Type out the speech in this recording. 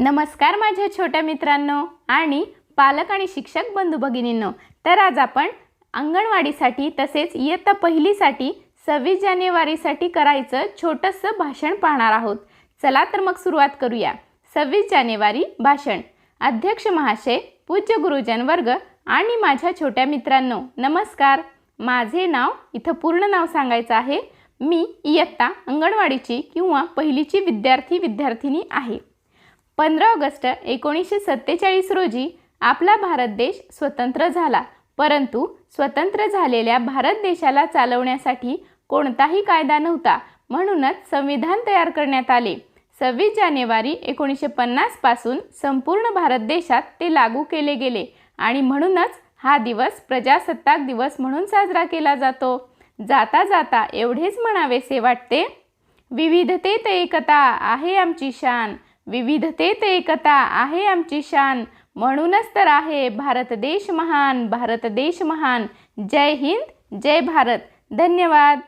नमस्कार माझ्या छोट्या मित्रांनो आणि पालक आणि शिक्षक बंधू भगिनींनो. तर आज आपण अंगणवाडीसाठी तसेच इयत्ता पहिलीसाठी सव्वीस जानेवारीसाठी करायचं छोटंसं भाषण पाहणार आहोत. चला तर मग सुरुवात करूया. सव्वीस जानेवारी भाषण. अध्यक्ष महाशय पूज्य गुरुजन वर्ग आणि माझ्या छोट्या मित्रांनो नमस्कार. माझे नाव इथं पूर्ण नाव सांगायचं आहे. मी इयत्ता अंगणवाडीची किंवा पहिलीची विद्यार्थी विद्यार्थिनी आहे. पंधरा ऑगस्ट एकोणीसशे सत्तेचाळीस रोजी आपला भारत देश स्वतंत्र झाला. परंतु स्वतंत्र झालेल्या भारत देशाला चालवण्यासाठी कोणताही कायदा नव्हता. म्हणूनच संविधान तयार करण्यात आले. सव्वीस जानेवारी एकोणीसशे पन्नासपासून संपूर्ण भारत देशात ते लागू केले गेले आणि म्हणूनच हा दिवस प्रजासत्ताक दिवस म्हणून साजरा केला जातो. जाता जाता एवढेच म्हणावेसे वाटते. विविधतेत एकता आहे आमची शान. विविधतेत एकता आहे आमची शान. म्हणूनच तर आहे भारत देश महान भारत देश महान. जय हिंद जय भारत. धन्यवाद.